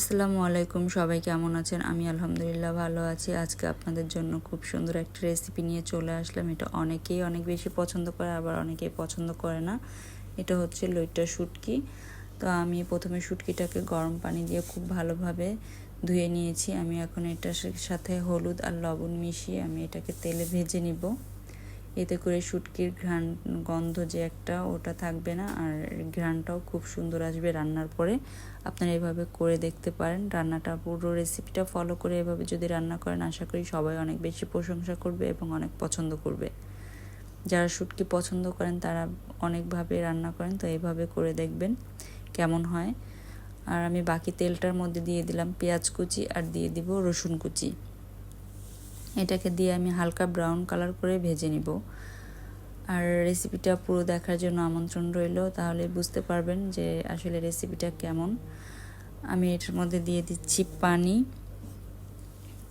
আসসালামু আলাইকুম, সবাই কেমন আছেন? আমি আলহামদুলিল্লাহ ভালো আছি। আজকে আপনাদের জন্য খুব সুন্দর একটা রেসিপি নিয়ে চলে আসলাম। এটা অনেকেই অনেক বেশি পছন্দ করে, আবার অনেকেই পছন্দ করে না। এটা হচ্ছে লইটা শুটকি। তো আমি প্রথমে শুটকিটাকে গরম পানি দিয়ে খুব ভালোভাবে ধুয়ে নিয়েছি। আমি এখন এটার সাথে হলুদ আর লবণ মিশিয়ে আমি এটাকে তেলে ভেজে নিব। এতে করে শুটকির ঘ্রাণ, গন্ধ যে একটা, ওটা থাকবে না। আর ঘ্রাণটাও খুব সুন্দর আসবে রান্নার পরে। আপনারা এভাবে করে দেখতে পারেন। রান্নাটা পুরো রেসিপিটা ফলো করে এভাবে যদি রান্না করেন, আশা করি সবাই অনেক বেশি প্রশংসা করবে এবং অনেক পছন্দ করবে। যারা শুটকি পছন্দ করেন, তারা অনেকভাবে রান্না করেন, তো এইভাবে করে দেখবেন কেমন হয়। আর আমি বাকি তেলটার মধ্যে দিয়ে দিলাম পেঁয়াজ কুচি আর দিয়ে দিব রসুন কুচি। এটাকে দিয়ে আমি হালকা ব্রাউন কালার করে ভেজে নিব। আর রেসিপিটা পুরো দেখার জন্য আমন্ত্রণ রইল, তাহলে বুঝতে পারবেন যে আসলে রেসিপিটা কেমন। আমি এটার মধ্যে দিয়ে দিচ্ছি পানি।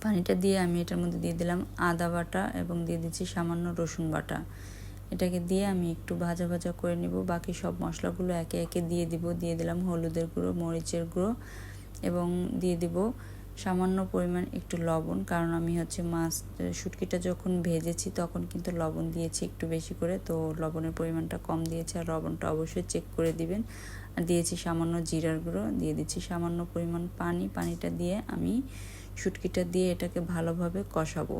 পানিটা দিয়ে আমি এটার মধ্যে দিয়ে দিলাম আদা বাটা এবং দিয়ে দিচ্ছি সামান্য রসুন বাটা। এটাকে দিয়ে আমি একটু ভাজা ভাজা করে নিব, বাকি সব মশলাগুলো একে একে দিয়ে দিব। দিয়ে দিলাম হলুদের গুঁড়ো, মরিচের গুঁড়ো এবং দিয়ে দিব সামান্য পরিমাণ একটু লবণ, কারণ আমি হচ্ছে মাছ শুটকিটা যখন ভেজেছি তখন কিন্তু লবণ দিয়েছি একটু বেশি করে। তো লবণের পরিমাণটা কম দিয়েছি আর লবণটা অবশ্যই চেক করে দিবেন। আর দিয়েছি সামান্য জিরার গুঁড়ো, দিয়ে দিচ্ছি সামান্য পরিমাণ পানি। পানিটা দিয়ে আমি শুটকিটা দিয়ে এটাকে ভালোভাবে কষাবো।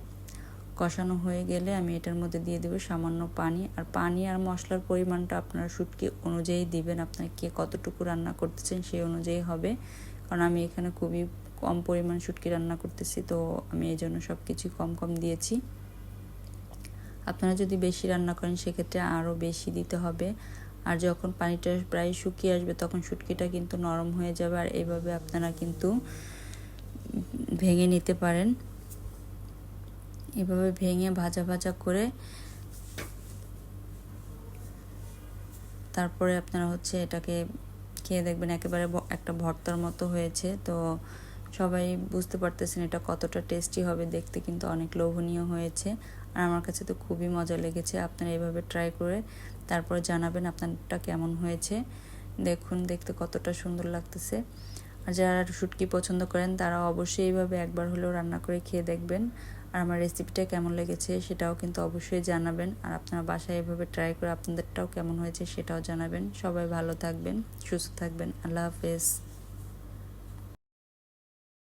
কষানো হয়ে গেলে আমি এটার মধ্যে দিয়ে দেবো সামান্য পানি। আর পানি আর মশলার পরিমাণটা আপনারা শুটকি অনুযায়ী দিবেন, আপনার কে কতটুকু রান্না করতেছেন সেই অনুযায়ী হবে। কারণ আমি এখানে খুবই কম পরিমাণ শুটকি রান্না করতেছি, তো আমি এই জন্য সব কিছু কম কম দিয়েছি। আপনারা যদি বেশি রান্না করেন, সেক্ষেত্রে আরও বেশি দিতে হবে। আর যখন পানিটা প্রায় শুকিয়ে আসবে, তখন শুটকিটা কিন্তু নরম হয়ে যাবে, আর এইভাবে আপনারা কিন্তু ভেঙে নিতে পারেন। এভাবে ভেঙে ভাজা ভাজা করে তারপরে আপনারা হচ্ছে এটাকে খেয়ে দেখবেন একেবারে একটা ভর্তার মতো হয়েছে। তো সবাই বুঝতে পারতেছেন এটা কতটা টেস্টি হবে, দেখতে কিন্তু অনেক লোভনীয় হয়েছে। আর আমার কাছে তো খুবই মজা লেগেছে, আপনারা এভাবে ট্রাই করে তারপর জানাবেন আপনারটা কেমন হয়েছে। দেখুন, দেখতে কতটা সুন্দর লাগতেছে। আর যারা শুটকি পছন্দ করেন, তারা অবশ্যই এইভাবে একবার হলেও রান্না করে খেয়ে দেখবেন। আর আমার রেসিপিটা কেমন লেগেছে সেটাও কিন্তু অবশ্যই জানাবেন। আর আপনারা বাসায় এভাবে ট্রাই করে আপনাদেরটাও কেমন হয়েছে সেটাও জানাবেন। সবাই ভালো থাকবেন, সুস্থ থাকবেন। আল্লাহ হাফেজ।